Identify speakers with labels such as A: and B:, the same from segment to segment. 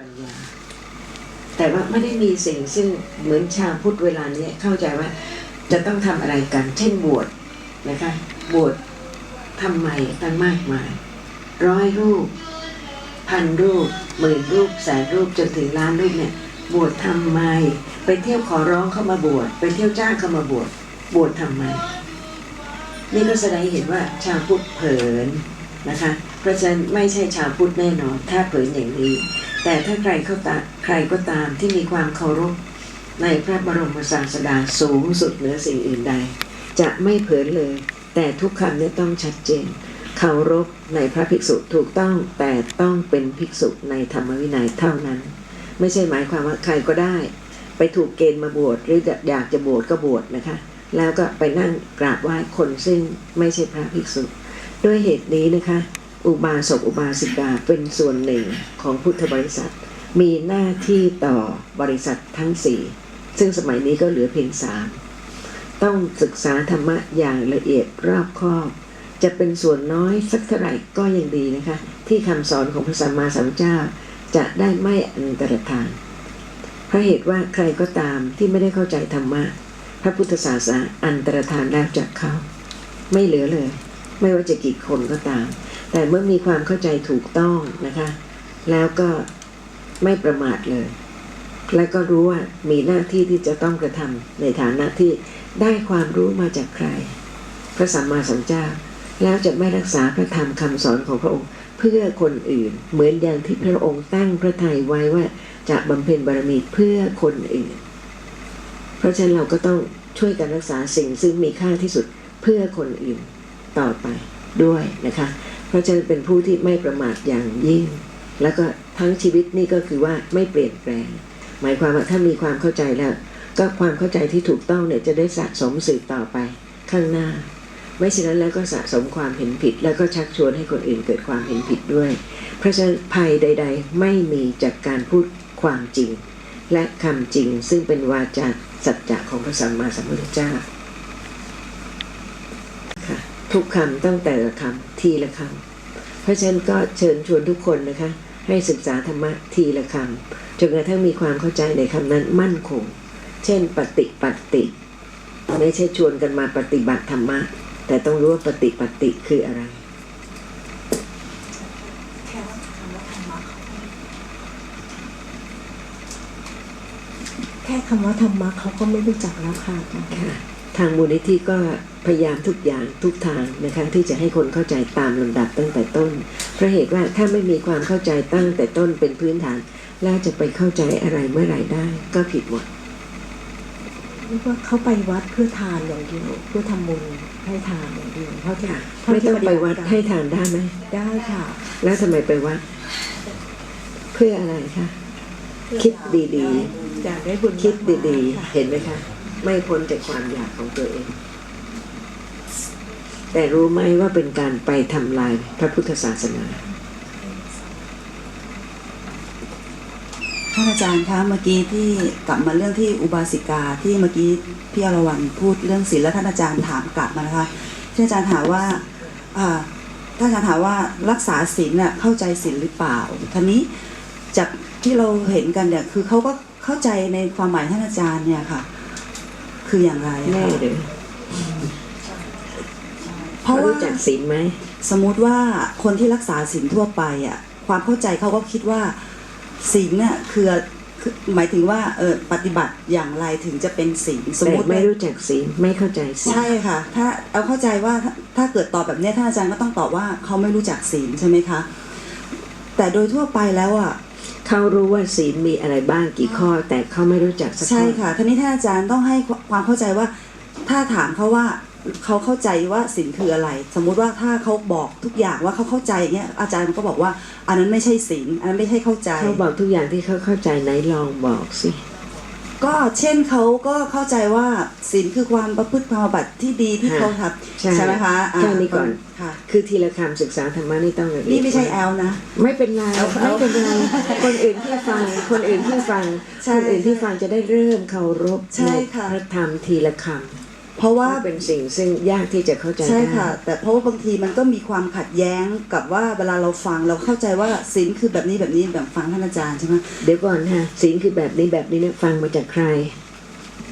A: ปัญญา แต่ว่าไม่ได้มีสิ่งซึ่งเหมือนชาวพุทธเวลานี้เข้าใจว่าจะต้องทำอะไรกัน เช่นบวชนะคะบวชทำไมกันมากมาย ร้อยรูป พันรูปหมื่นรูปแสนรูปจนถึงล้านรูปเนี่ยบวชทำไม ไปเที่ยวขอร้องเข้ามาบวชไปเที่ยวจ้างเข้ามาบวชบวชทำไม นี่ก็แสดงเห็นว่าชาวพุทธเผลอนะคะเพราะฉะนั้นไม่ใช่ชาวพุทธแน่นอน ถ้าเผลออย่างนี้ แต่ถ้าใครเข้าตาใครก็ตามที่มีความเคารพในพระบรมศาสดาสูงสุดเหนือสิ่งอื่นใด จะไม่เผลอเลย แต่ทุกคำนี่ยต้องชัดเจนเคารพในพระภิกษุถูกต้องแต่ต้องเป็นภิกษุในธรรมวินัยเท่านั้น ไม่ใช่หมายความว่าใครก็ได้ ไปถูกเกณฑ์มาบวชหรืออยากจะบวชก็บวชนะคะ แล้วก็ไปนั่งกราบไหว้คนซึ่งไม่ใช่พระภิกษุ ด้วยเหตุนี้นะคะ อุบาสกอุบาสิกาเป็นส่วนหนึ่งของพุทธบริษัท มีหน้าที่ต่อบริษัททั้งสี่ซึ่งสมัยนี้ก็เหลือเพียงสามต้องศึกษาธรรมะอย่างละเอียดรอบคอบจะเป็นส่วนน้อยสักเท่าไหร่ก็ยังดีนะคะ ที่คำสอนของพระสัมมาสัมพุทธเจ้าจะได้ไม่อันตรธานเพราะเหตุว่าใครก็ตามที่ไม่ได้เข้าใจธรรมะพระพุทธศาสนาอันตรธานแล้วจากเขา ไม่เหลือเลย ไม่ว่าจะกี่คนก็ตาม แต่เมื่อมีความเข้าใจถูกต้องนะคะ แล้วก็ไม่ประมาทเลย และก็รู้ว่ามีหน้าที่ที่จะต้องกระทำในฐานะที่ได้ความรู้มาจากใคร พระสัมมาสัมพุทธเจ้า แล้วจะไม่รักษาพระธรรมคำสอนของพระองค์ เพื่อคนอื่น เหมือนอย่างที่พระองค์ตั้งพระทัยไว้ว่าจะบำเพ็ญบารมีเพื่อคนอื่น เพราะฉะนั้นเราก็ต้องช่วยกันรักษาสิ่งซึ่งมีค่าที่สุดเพื่อคนอื่นต่อไป ด้วยนะคะ เพราะฉะนั้นเป็นผู้ที่ไม่ประมาทอย่างยิ่ง แล้วก็ทั้งชีวิตนี่ก็คือว่าไม่เปลี่ยนแปลง หมายความว่าถ้ามีความเข้าใจแล้ว ก็ความเข้าใจที่ถูกต้องเนี่ยจะได้สะสมสืบต่อไปข้างหน้า ไม่เช่นนั้นแล้วก็สะสมความเห็นผิด แล้วก็ชักชวนให้คนอื่นเกิดความเห็นผิดด้วย เพราะฉะนั้นภัยใด ๆ ไม่มีจากการพูดความจริง และคำจริงซึ่งเป็นวาจาสัจจะของพระสัมมาสัมพุทธเจ้า ทุกคำตั้งแต่ละคำทีละคำเพราะฉะนั้นก็เชิญชวนทุกคนนะคะ ให้ศึกษาธรรมะทีละคำจนกระทั่งมีความเข้าใจในคำนั้นมั่นคง เช่น ปฏิปัติไม่ใช่ชวนกันมาปฏิบัติธรรมะ แต่ต้องรู้ว่าปฏิปัติคืออะไร
B: แค่ว่าคำว่าธรรมะเขาก็แค่คำว่าธรรมะเขาก็ไม่รู้จักแล้วค่ะอาจารย์
A: ค่ะ ทางมูลนิธิก็พยายามทุกอย่างทุกทางนะคะที่จะให้คนเข้าใจตามลำดับตั้งแต่ต้น เพราะเหตุว่าถ้าไม่มีความเข้าใจตั้งแต่ต้นเป็นพื้นฐาน แล้วจะไปเข้าใจอะไรเมื่อไหร่ได้ ก็ผิดหมด
B: นึกว่าเขาไปวัดเพื่อทานอย่างเดียวเพื่อทำบุญให้ทานอย่างเดียวเท่าที่
A: ค่ะ
B: เท่า
A: ไม่
B: ที่
A: ต้องไปวัด
B: ปฏิบัติ
A: ให้ทานได้ไหม
B: ได้ค่ะ
A: แล้วทำไมไปวัด เพื่ออะไรคะคิดดี
B: อยากได้บุญ
A: ๆคิดดี
B: ค่ะ
A: ๆเห็นไหมคะ ไม่พ้นจากความอยากของตัวเอง แต่รู้ไหมว่าเป็นการไปทำลายพระพุทธศาสนา
C: ท่านอาจารย์คะเมื่อกี้ที่กลับมาเรื่องที่อุบาสิกาที่เมื่อกี้พี่อรวรรณพูดเรื่องศีลแล้วท่านอาจารย์ถามกลับมานะคะที่อาจารย์ถามว่าอ่าท่านอาจารย์ถามว่ารักษาศีลน่ะเข้าใจศีลหรือเปล่าทีนี้จากที่เราเห็นกันเนี่ยคือเขาก็เข้าใจในความหมายท่านอาจารย์เนี่ยค่ะ คืออย่างไรอะ
A: แน่
C: คะ
A: เลย
C: เพราะว่า
A: รู้จักศีลไหม
C: สมมุติว่าคนที่รักษาศีลทั่วไปอะความเข้าใจเขาก็คิดว่าศีลเนี่ยคือคือหมายถึงว่าเออปฏิบัติอย่างไรถึงจะเป็นศีลสม
A: แต่
C: มติ
A: ไม่รู้จักศีลไม่เข้าใจศีล
C: ใช่ค่ะ ถ้าเอาเข้าใจว่าถ้าถ้าเกิดตอบแบบเนี้ยท่านอาจารย์ก็ต้องตอบว่าเขาไม่รู้จักศีลใช่ไหมคะ แต่โดยทั่วไปแล้วอะ
A: เขารู้ว่าศีลมีอะไรบ้างกี่ข้อ แต่เขาไม่รู้จักสักข้อ
C: ใช่ค่ะทีนี้ท่านอาจารย์ต้องให้ความเข้าใจว่า ถ้าถามเขาว่าเขาเข้าใจว่าศีลคืออะไร สมมุติว่าถ้าเขาบอกทุกอย่างว่าเขาเข้าใจเงี้ยอาจารย์ก็บอกว่า อันนั้นไม่ใช่ศีลอันนั้นไม่ใช่เข้าใจ
A: เขาบอกทุกอย่างที่เขาเข้าใจไหนลองบอกสิ
C: ก็เช่นเขาก็เข้าใจว่าศีลคือความประพฤติปฏิบัติที่ดีที่เขาท
A: ใช่ำ
C: ใช่ไหมคะา
A: แค่นี้ก่อน
C: ค่ะ
A: คือทีละคำศึกษาธรรมะนี่ต้องละเอียด
C: นี่ไม่ใช่แอลนะ
A: ไม่เป็นไร
C: เอาเอา
A: ไม่เป็นไรคนอื่นที่ฟัง คนอื่นที่ฟัง
C: ใช่
A: คนอื่นที่ฟังจะได้เริ่มเคารพ
C: ใช่ค่ะ
A: พระธรรมทีละคำ
C: เพราะว่า
A: ว่าเป็นสิ่งซึ่งยากที่จะเข้าใจ
C: ใช่
A: ได้
C: ค่ะ แต่เพราะว่าบางทีมันก็มีความขัดแย้งกับว่าเวลาเราฟังเราเข้าใจว่าศีลคือแบบนี้แบบนี้แบบฟังท่านอาจารย์ใช่ไหม
A: เดี๋ยวก่อนค่ะศีลคือแบบนี้แบบนี้เนี่ยฟังมาจากใคร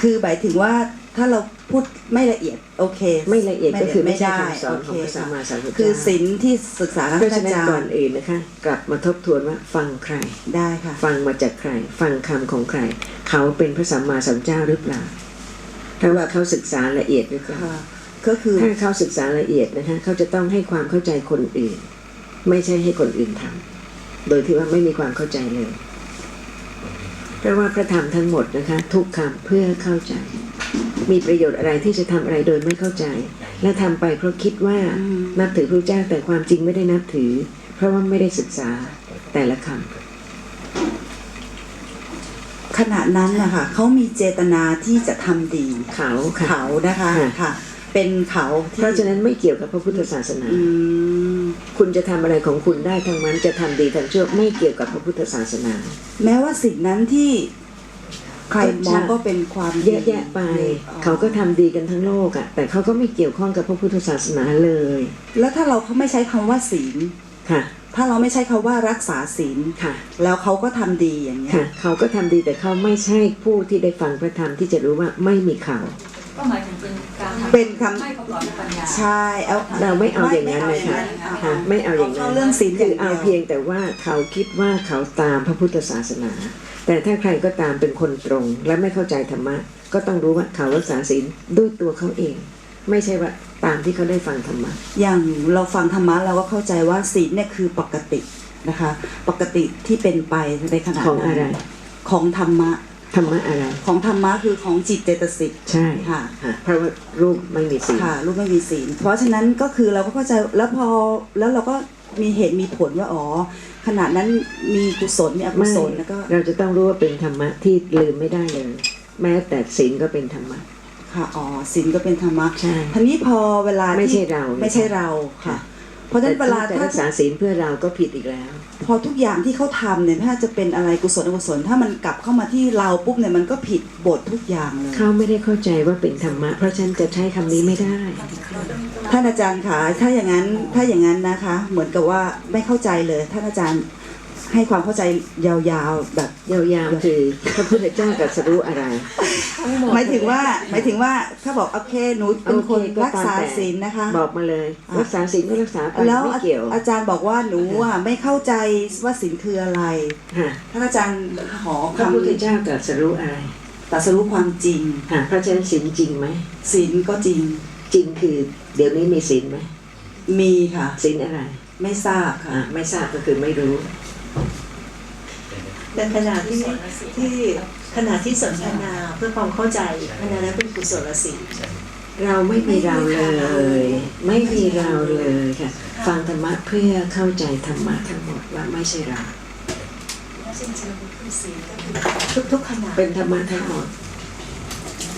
C: คือหมายถึงว่าถ้าเราพูดไม่ละเอียดโอเค
A: ไม่ละเอียดก็คือไม่ใช่
C: ด้
A: คำสอนของ
C: โพ
A: ระสัมมาสัมพุทธเจ้า
C: คือศีลที่ศึกษากับ
A: เพราะ
C: ท่าน
A: ฉะนั้น
C: อาจาร
A: ก่อน
C: ย์
A: อื่นนะคะ กลับมาทบทวนว่าฟังใคร
C: ได้ค่ะ
A: ฟังมาจากใคร ฟังคำของใคร เขาเป็นพระสัมมาสัมพุทธเจ้าหรือเปล่า ถ้าว่าเขาศึกษาละเอียดหรือเปล่า
C: ค่ะก็คือ
A: ถ้าเขาศึกษาละเอียดนะคะเขาจะต้องให้ความเข้าใจคนอื่น ไม่ใช่ให้คนอื่นทำโดยที่ว่าไม่มีความเข้าใจเลยเพราะว่าพระธรรมทั้งหมดนะคะ ทุกคำเพื่อเข้าใจ มีประโยชน์อะไรที่จะทำอะไรโดยไม่เข้าใจ และทำไปเพราะคิดว่า
C: อืม
A: นับถือพระเจ้าแต่ความจริงไม่ได้นับถือ เพราะว่าไม่ได้ศึกษาแต่ละค
C: ขณะนั้นนะคะเขามีเจตนาที่จะทำดีำ
A: เขาค่ะ
C: เขานะคะ
A: ค่ะ
C: ค่ะ เป็นเขาที่
A: เพราะฉะนั้นไม่เกี่ยวกับพระพุทธศาสนา
C: อืม
A: คุณจะทำอะไรของคุณได้ทั้งนั้นจะทำดีทำชั่วไม่เกี่ยวกับพระพุทธศาสนา
C: แม้ว่าสิ่งนั้นที่ ใครมองก็เป็นความดี
A: เยอะแยะไป
C: อ๋อ
A: เขาก็ทำดีกันทั้งโลกอะ่ะแต่เขาก็ไม่เกี่ยวข้องกับพระพุทธศาสนาเลย
C: แล้วถ้าเราเขาไม่ใช้คำว่าศีล
A: ค่ะ
C: ถ้าเราไม่ใช้คำว่ารักษาศีล
A: ค่ะ
C: แล้วเขาก็ทำดีอย่างเงี้ย
A: ค่ะ เขาก็ทำดีแต่เขาไม่ใช่ผู้ที่ได้ฟังพระธรรมที่จะรู้ว่าไม่มีเขา
D: ก็หมายถึงเป็นการทำ
C: เป็นคำ
D: ไม่ประกอบด้วยปัญญา
C: ใช่เอา
A: เราไม่เอาอย่างนั้นเลยค่ะค่ะไม่เอาอย่าง
C: เข้
A: นั้น
C: เรื่องศีล
A: คือ
C: อย่าง
A: เอา
C: เดียว
A: เพียงแต่ว่าเขาคิดว่าเขาตามพระพุทธศาสนา แต่ถ้าใครก็ตามเป็นคนตรง และไม่เข้าใจธรรมะก็ต้องรู้ว่าเขารักษาศีลด้วยตัวเขาเอง ไม่ใช่ว่าตามที่เขาได้ฟังธรรมะ
C: อย่างเราฟังธรรมะเราก็เข้าใจว่าศีลเนี่ยคือปกตินะคะ ปกติที่เป็นไปในขณะ
A: ของ
C: นั้น
A: อะไร
C: ของธรรมะ
A: ธรรมะอะไร
C: ของธรรมะคือของจิตเจตสิก
A: ใช่
C: ค่ะ
A: ค่ะเพราะว่ารูปไม่มีศีล
C: ค่ะลูกไม่มีศีลเพราะฉะนั้นก็คือเราก็เข้าใจแล้วพอแล้วเราก็มีเหตุมีผลว่าอ๋อขณะนั้นมีกุศลมีอกุ
A: ไม่
C: ศลแล้วก็
A: เราจะต้องรู้ว่าเป็นธรรมะที่ลืมไม่ได้เลย แม้แต่ศีลก็เป็นธรรมะ
C: ค่ะอ๋อศีลก็เป็นธรรมะ
A: ใช่
C: ทีนี้พอเวลา
A: ไม่
C: ที่
A: ใช่เรา
C: ไม่ใช่เราค่ะ เพราะฉะนั้นเวลา
A: แต่
C: ถ้า
A: รักษาศีลเพื่อเราก็ผิดอีกแล้ว
C: พอทุกอย่างที่เขาทำเนี่ยถ้าจะเป็นอะไรกุศลอกุศล ถ้ามันกลับเข้ามาที่เราปุ๊บเนี่ยมันก็ผิดบททุกอย่างเลย
A: เขาไม่ได้เข้าใจว่าเป็นธรรมะ เพราะฉะนันจะใช้คำนี้ไม่ได้
C: ท่านอาจารย์คะถ้าอย่างนั้นถ้าอย่างนั้นนะคะ เหมือนกับว่าไม่เข้าใจเลยท่านอาจารย์ให้ความเข้าใจยาวๆแบบ
A: ยาวๆคือพระพุทธเจ้าตรัสรู้อะไร
C: หมายถึงว่าหมายถึงว่าถ้าบอกโอเคหนูเป็นคน
A: โอเคก็
C: รักษา
A: ตามแต่
C: ศีลนะคะ
A: บอกมาเลย
C: อะ
A: รักษาศีลก็รักษาไป
C: แล้ว
A: ไม่เกี่ยว
C: อาจารย์บอกว่าหนูอะไม่เข้าใจว่าศีลคืออะไร
A: ค่ะ
C: ท่านอาจารย์ขอ
A: พระพุทธ
C: คำ
A: เจ้าตรัสรู้อะไร
C: ตรัสรู้ความจริง
A: ค่ะเพราะฉะนั้นศีลจริงไหม
C: ศีลก็จริง
A: จริงคือ เดี๋ยวนี้มีศีลไหม
C: มีค่ะ
A: ศีลอะไร
C: ไม่ทราบค่ะ
A: อะไม่ทราบก็คือไม่รู้
B: แต่ขณะที่ที่ ขณะที่สนทนาเพื่อความเข้าใจขณะนั้นเป็นกุศลศีล
A: เราไม่มีเราเลย ไม่มีเราเลยค่ะ ฟังธรรมะเพื่อเข้าใจธรรมะทั้งหมดว่าไม่ใช่เรา
B: ทุกทุกๆขณะ
A: เป็นธรรมะทั้งหมด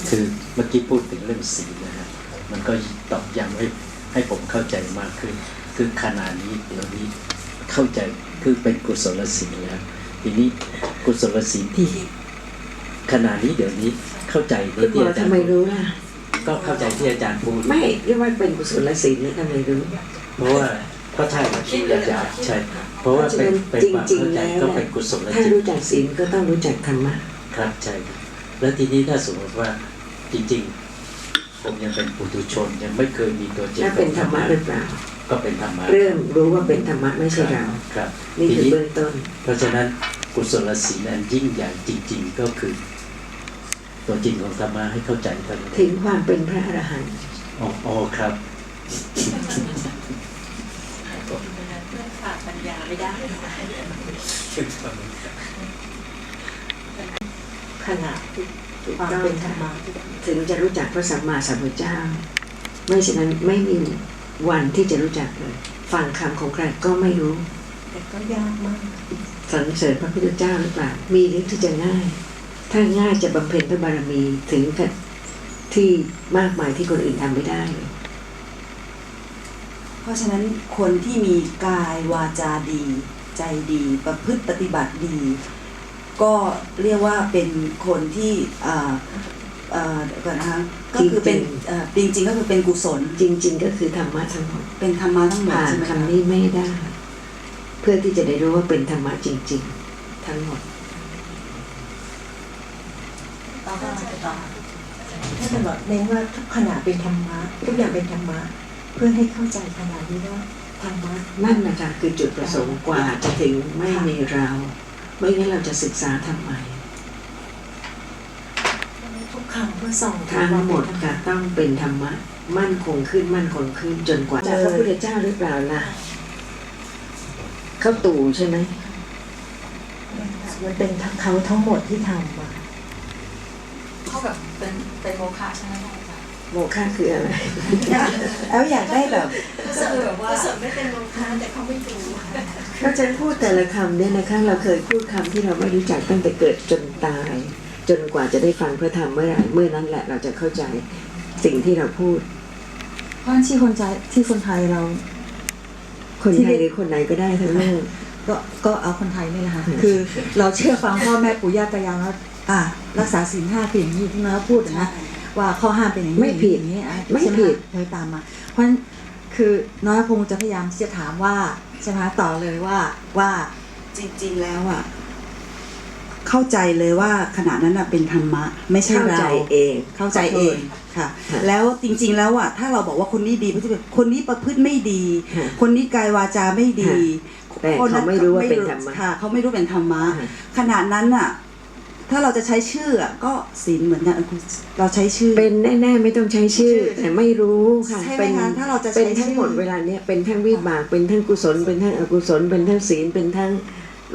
E: คือเมื่อกี้พูดถึงเรื่องศีลนะฮะมันก็ตอกย้ำให้ให้ผมเข้าใจมากขึ้น คือขณะนี้เดี๋ยวนี้เข้าใจคือเป็นกุศลศีลแล้ว ทีนี้กุศลศีลที่ ขณะนี้เดี๋ยวนี้เข้าใจใน
A: คุณหม
E: ที่
A: อ
E: อาจาร
A: ทำ
E: ย์
A: ไม
E: พูด
A: รู้ล่ะ
E: ก็เข้าใจที่อาจารย์พูด
A: ไม่เรียกว่าเป็นกุศลศีลแล้วทำไมรู้
E: เพราะว่าก็ใช่ครับที่อาจารย์ใช่เพราะว่าเป็นเป็นความเข้าใจก็เป็นกุศล
A: ถ้า
E: จิต
A: รู้จักศีลก็ต้องรู้จักธรรมะ
E: ครับใช่ครับแล้วทีนี้ถ้าสมมติว่าจริงๆ ผมยังเป็นปุถุชนยังไม่เคยมีตัวจริง
A: ถ้าเป็นธรรมะหรือเปล่า
E: ก็เป็นธรรมะ
A: เริ่มรู้ว่าเป็นธรรมะไม่ใช่เรา
E: ครับ
A: นี่
E: ที
A: คือ
E: นี้
A: เบื้องต้น
E: เพราะฉะนั้นกุศลศีลอันยิ่งใหญ่จริง ๆ ก็คือ ตัวจริงของธรรมะให้เข้าใจเท่านั้นเอ
A: ถึ
E: ง
A: งความเป็นพระอรหันต์
E: อ๋ออ๋อครับ
D: ขาดปัญญาไม่ได้
B: ขณะที่ความเป็นธรรมะ
A: ถึงจะรู้จักพระสัมมาสัมพุทธเจ้า ไม่ฉะนั้นไม่มีวันที่จะรู้จักเลยฟังคำของใครก็ไม่รู้
B: แต่ก็ยากมาก
A: สรรเสริญพระพุทธเจ้าหรือเปล่ามีหรือที่จะง่าย ถ้าง่ายจะบำเพ็ญพระบารมีถึงกับที่มากมายที่คนอื่นทำไม่ได้เลย
C: เพราะฉะนั้นคนที่มีกายวาจาดี ใจดีประพฤติปฏิบัติดี ก็เรียกว่าเป็นคนที่อ่าเอ่อเดี๋ยวก่อนนะคะก็คือเป็นเอ่อจริงๆก็คือเป็นกุศล
A: จริง ๆ ก็คือธรรมะทั้งหมด
C: เป็นธรรมะทั้งหมด
A: ผ่าน
C: ใช่ไหมคะ
A: คำนี้ไม่ได้ เพื่อที่จะได้รู้ว่าเป็นธรรมะจริง ๆ ทั้งหมด
D: ก็ก็ต่อ
B: ถ้าจะบอกเน้นว่าทุกขณะเป็นธรรมะ ทุกอย่างเป็นธรรมะ เพื่อให้เข้าใจขนาดนี้ว่าธรรมะ
A: นั่นนะคะคือจุดประสงค์กว่าจะถึงไม่มีเรา ไม่งั้นเราจะศึกษาทำไม
B: ทุกคำเพื่อส่อง
A: ทั้งหมดค่ะต้องเป็นธรรมะ มั่นคงขึ้นมั่นคงขึ้นจนกว่าจากพระพุทธเจ้าหรือเปล่าล่ะเข้าตู่ใช่ไหม
B: มันเป็นเขาทั้งหมดที่ทำมา
D: เขาแบบเป็นเป็นโมฆะใช่ไหมคะอาจารย์
A: โมฆะคืออะไร
C: แล้วอยากได้แบบ
D: ก็คือแบบว่า
F: เสริมไม่เป็นโมฆะแต่เขาไม่รู้
A: ก็จะพูดแต่ละคำเนี่ยนะคะเราเคยพูดคำที่เราไม่รู้จักตั้งแต่เกิดจนตาย จนกว่าจะได้ฟังพระธรรมเมื่อไหร่เมื่อนั้นแหละเราจะเข้าใจสิ่งที่เราพูด
C: เพราะฉะนั้นที่คนใจที่คนไทยเรา
A: คนไทยหรือคนไหนก็ได้ทั้งโลก
C: ก็ก็เอาคนไทยนี่แหละค่ะคือเราเชื่อฟังพ่อแม่ปู่ย่าตายายว่า อ่ารักษาศีลห้าเป็นอย่างนี้ที่น้าพูดนะ ว่าข้อห้ามเป็นอย่างนี้
A: ไม่ผิด
C: อย่างนี้อะ
A: ไม่
C: ใช่ห
A: ผิด
C: เคยตามมา เพราะฉะนั้นคือน้อยคงจะพยายามที่จะถามว่าใช่ไหมต่อเลยว่าว่าจริง ๆ แล้วอะเข้าใจเลยว่าขณะนั้นน่ะเป็นธรรมะ ไม่ใช่
A: เข้า
C: เรา
A: ใจเอง
C: เข้าใจเองค่ะ
A: ค่ะ
C: แล้วจริง ๆ แล้วอะถ้าเราบอกว่าคนนี้ดีก็จะเป็นคนนี้ประพฤติไม่ดี
A: ค่ะ
C: คนนี้กายวาจาไม่ดี
A: แต่
C: คนนั้น
A: เขาไม่รู้ว่าเป็นธรรมะ
C: ค่ะเขาไม่รู้เป็นธรรมะ
A: ค่ะ
C: ขนาดนั้นน่ะ ถ้าเราจะใช้ชื่ออะก็ศีลเหมือนกันเราใช้ชื่อ
A: เป็นแน่ ๆ ไม่ต้องใช้ชื่อ แต่ไม่รู้ค่ะ
C: ใช่ไหม
A: เป็น
C: คะถ้าเราจะใช้
A: เป็นทั้งหมด
C: ชื่อ
A: เวลาเนี้ยเป็นทั้งวิบากเป็นทั้งกุศล เป็นทั้งอกุศล เป็นทั้งศีลเป็นทั้ง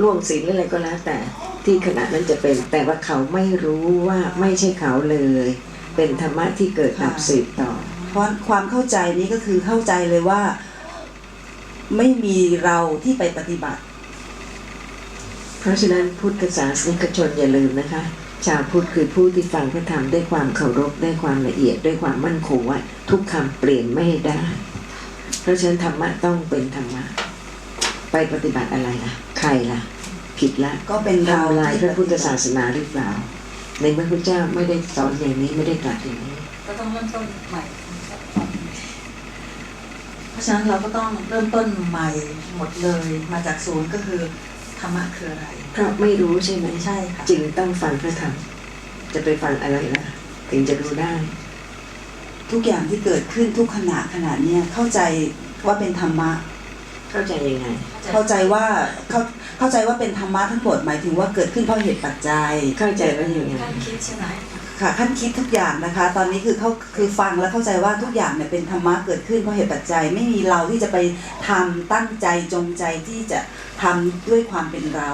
A: ล่วงศีลอะไรก็แล้วแต่ที่ขณะนั้นจะเป็น แต่ว่าเขาไม่รู้ว่าไม่ใช่เขาเลย เป็นธรรมะที่เกิดดับสืบต่อ
C: เพราะความเข้าใจนี้ก็คือเข้าใจเลยว่า ไม่มีเราที่ไปปฏิบัติ
A: เพราะฉะนั้นพุทธศาสนิกชนอย่าลืมนะคะ ชาวพุทธคือผู้ที่ฟังพระธรรมด้วยความเคารพด้วยความละเอียดด้วยความมั่นคงว่าทุกคำเปลี่ยนไม่ได้ เพราะฉะนั้นธรรมะต้องเป็นธรรมะ ไปปฏิบัติอะไรล่ะ ใครล่ะ ผิดละ
C: ก็เป็นเรา
A: ลายพระพุทธศาสนาหรือเปล่า ในเมื่อพระเจ้าไม่ได้สอนอย่างนี้ไม่ได้ตรัสอย่างนี้
D: ก็ต้องเริ่มต้นใหม่
C: เพราะฉะนั้นเราก็ต้องเริ่มต้นใหม่หมดเลยมาจากศูนย์ก็คือ ธรรมะคืออะไร
A: เพราะไม่รู้ใช่ไหม
C: ใช่ค่ะ
A: จึงต้องฟังพระธรรมจะไปฟังอะไรล่ะ ถึงจะรู้ได้
C: ทุกอย่างที่เกิดขึ้นทุกขณะขณะเนี้ยเข้าใจว่าเป็นธรรมะ
A: เข้าใจยังไง
C: เข้าใจว่าเข้าเข้าใจว่าเป็นธรรมะทั้งหมดหมายถึงว่าเกิดขึ้นเพราะเหตุปัจจัย
A: เข้าใจว่ายังไง
D: ขั้นคิดใช่ไหม
C: ค่ะขั้นคิดทุกอย่างนะคะ ตอนนี้คือเขาคือฟังแล้วเข้าใจว่าทุกอย่างเนี่ยเป็นธรรมะเกิดขึ้นเพราะเหตุปัจจัยไม่มีเราที่จะไปทำตั้งใจจงใจที่จะทำด้วยความเป็นเรา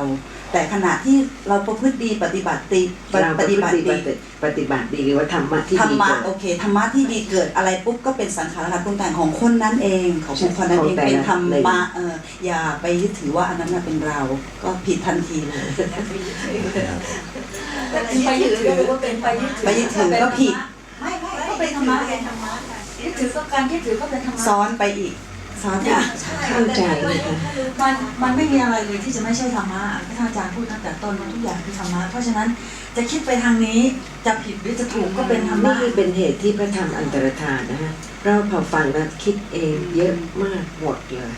C: แต่ขณะที่เราประพฤติดีปฏิบัติดี
A: เรา
C: ปฏิบัติดี
A: ปฏิบัติดีหรือว่าธรรมะที่
C: ธรร
A: ดี
C: มะ
A: เกิด
C: โอเคธรรมะที่ดีเกิดอะไรปุ๊บก็เป็นสังขารปรุงแต่งของคนนั้นเองของบุคคลนั้นเอง
A: ของแต่ละ
C: เป็นธรร
A: หนึ่
C: มะ
A: ง
C: เอออย่าไปยึดถือว่าอันนั้นน่ะเป็นเรา ก็ผิดทันทีเลย
D: ไปยึดถือว่าเป็นไปยึดถือ
C: ไปยึดถือก็ผิด
D: ไม่ไม่ก็เป็นธรรมะไงธรรมะยึดถือก็การยึดถือก็เป็นธรรมะ
C: ซ้อนไปอีกซ้อนอีก
D: ใช่
A: เข้าใจนะคะ
G: มันมันไม่มีอะไรเลยที่จะไม่ใช่ธรรมะที่านอาจารย์พูดตั้งแต่ต้นว่าทุกอย่างคือธรรมะเพราะฉะนั้นจะคิดไปทางนี้จะผิดหรือจะถูกก็เป็นธรร
A: นี่
G: มะ
A: คือเป็นเหตุที่พระธรรมอันตรธานนะคะเราพอฟังแล้วคิดเองเยอะมากหมดเลย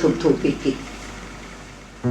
A: ถูกถูกผิดผิด
H: พุ